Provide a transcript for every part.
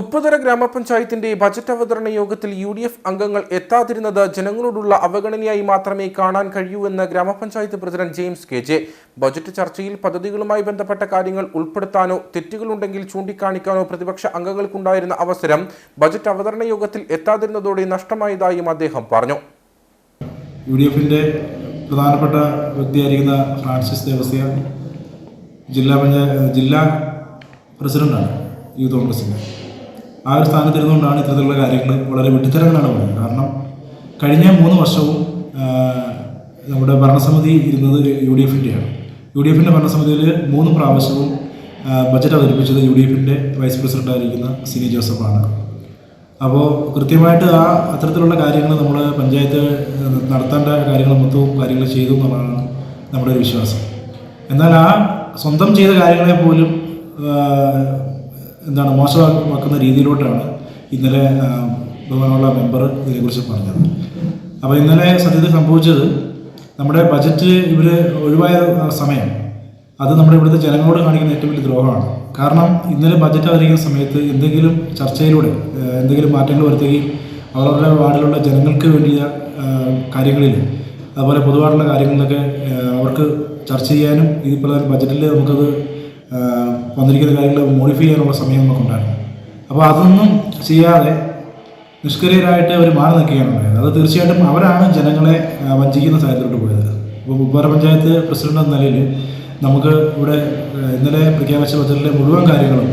ഉപ്പുതര ഗ്രാമപഞ്ചായത്തിന്റെ ബജറ്റ് അവതരണ യോഗത്തിൽ യു ഡി എഫ് അംഗങ്ങൾ എത്താതിരുന്നത് ജനങ്ങളോടുള്ള അവഗണനയായി മാത്രമേ കാണാൻ കഴിയൂ എന്ന് ഗ്രാമപഞ്ചായത്ത് president James K J. Budget ചർച്ചയിൽ പദ്ധതികളുമായി ബന്ധപ്പെട്ട കാര്യങ്ങൾ ഉൾപ്പെടുത്താനോ തെറ്റുകളുണ്ടെങ്കിൽ ചൂണ്ടിക്കാണിക്കാനോ പ്രതിപക്ഷ അംഗങ്ങൾക്കുണ്ടായിരുന്ന അവസരം ബജറ്റ് അവതരണ യോഗത്തിൽ എത്താതിരുന്നതോടെ നഷ്ടമായതായും അദ്ദേഹം പറഞ്ഞു. യു ഡി എഫിന്റെ പ്രധാനപ്പെട്ട വ്യക്തിയായിരിക്കുന്ന ഫ്രാൻസിസ് ജില്ലാ പഞ്ചായത്ത് ജില്ലാ പ്രസിഡന്റാണ് യൂത്ത് കോൺഗ്രസിന്റെ ആ ഒരു സ്ഥാനത്തിരുന്നുകൊണ്ടാണ് ഇത്തരത്തിലുള്ള കാര്യങ്ങൾ വളരെ വിട്ടുതരങ്ങളാണ് പറയുന്നത്. കാരണം കഴിഞ്ഞ മൂന്ന് വർഷവും നമ്മുടെ ഭരണസമിതി ഇരുന്നത് യു ഡി എഫിന്റെയാണ് യു ഡി എഫിന്റെ ഭരണസമിതിയിൽ മൂന്ന് പ്രാവശ്യവും ബജറ്റ് അവതരിപ്പിച്ചത് യു ഡി എഫിന്റെ വൈസ് പ്രസിഡന്റായിരിക്കുന്ന സിനി ജോസഫാണ്. അപ്പോൾ കൃത്യമായിട്ട് ആ അത്തരത്തിലുള്ള കാര്യങ്ങൾ നമ്മൾ പഞ്ചായത്ത് നടത്തേണ്ട കാര്യങ്ങൾ മൊത്തവും കാര്യങ്ങൾ ചെയ്തു എന്നുള്ളതാണ് നമ്മുടെ ഒരു വിശ്വാസം. എന്നാൽ ആ സ്വന്തം ചെയ്ത കാര്യങ്ങളെ പോലും എന്താണ് മോശമാക്കുന്ന രീതിയിലോട്ടാണ് ഇന്നലെ ബഹുമാനമുള്ള മെമ്പർ ഇതിനെക്കുറിച്ച് പറഞ്ഞത്. അപ്പോൾ ഇന്നലെ സത്യത്തിൽ സംഭവിച്ചത് നമ്മുടെ ബജറ്റ് ഇവർ ഒഴിവായ സമയം അത് നമ്മുടെ ഇവിടുത്തെ ജനങ്ങളോട് കാണിക്കുന്ന ഏറ്റവും വലിയ ദ്രോഹമാണ്. കാരണം ഇന്നലെ ബജറ്റ് അവതരിക്കുന്ന സമയത്ത് എന്തെങ്കിലും ചർച്ചയിലൂടെ എന്തെങ്കിലും മാറ്റങ്ങൾ വരുത്തുകയും അവരുടെ വാർഡിലുള്ള ജനങ്ങൾക്ക് വേണ്ടിയ കാര്യങ്ങളിൽ അതുപോലെ പൊതുവായിട്ടുള്ള കാര്യങ്ങളിലൊക്കെ അവർക്ക് ചർച്ച ചെയ്യാനും ഇതിപ്പോൾ ബജറ്റിൽ നമുക്കത് വന്നിരിക്കുന്ന കാര്യങ്ങൾ മോഡിഫൈ ചെയ്യാനുള്ള സമയം നമുക്കുണ്ടായിരുന്നു. അപ്പോൾ അതൊന്നും ചെയ്യാതെ നിഷ്ക്രിയരായിട്ട് അവർ മാറി നിൽക്കുകയാണ് ഉണ്ടായത് അത് തീർച്ചയായിട്ടും അവരാണ് ജനങ്ങളെ വഞ്ചിക്കുന്ന സാഹചര്യത്തിലോട്ട് പോയത്. ഇപ്പോൾ മുപ്പാറ പഞ്ചായത്ത് പ്രസിഡന്റ് എന്ന നിലയിൽ നമുക്ക് ഇവിടെ ഇന്നലെ പ്രഖ്യാപിച്ച പദ്ധതിയിലെ മുഴുവൻ കാര്യങ്ങളും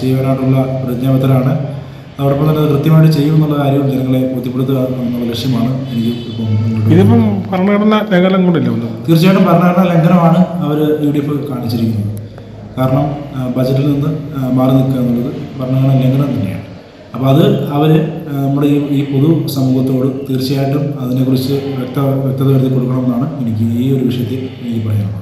ചെയ്യുവാനായിട്ടുള്ള പ്രതിജ്ഞാബദ്ധരാണ്. അതോടൊപ്പം തന്നെ കൃത്യമായിട്ട് ചെയ്യുമെന്നുള്ള കാര്യവും ജനങ്ങളെ ബോധ്യപ്പെടുത്തുക എന്നുള്ള ലക്ഷ്യമാണ് എനിക്ക് ഇപ്പം ഇതിപ്പം ഭരണഘടന ലംഘനം കൊണ്ടില്ല തീർച്ചയായിട്ടും ഭരണഘടനാ ലംഘനമാണ് അവർ യു ഡി എഫ് കാണിച്ചിരിക്കുന്നത്. കാരണം ബജറ്റിൽ നിന്ന് മാറി നിൽക്കുക എന്നുള്ളത് ഭരണഘടനാ ലംഘനം തന്നെയാണ്. അപ്പോൾ അത് അവർ നമ്മുടെ ഈ ഈ പൊതു സമൂഹത്തോട് തീർച്ചയായിട്ടും അതിനെക്കുറിച്ച് വ്യക്ത വ്യക്തത വരുത്തി കൊടുക്കണമെന്നാണ് എനിക്ക് ഈ ഒരു വിഷയത്തിൽ എനിക്ക് പറയാനുള്ളത്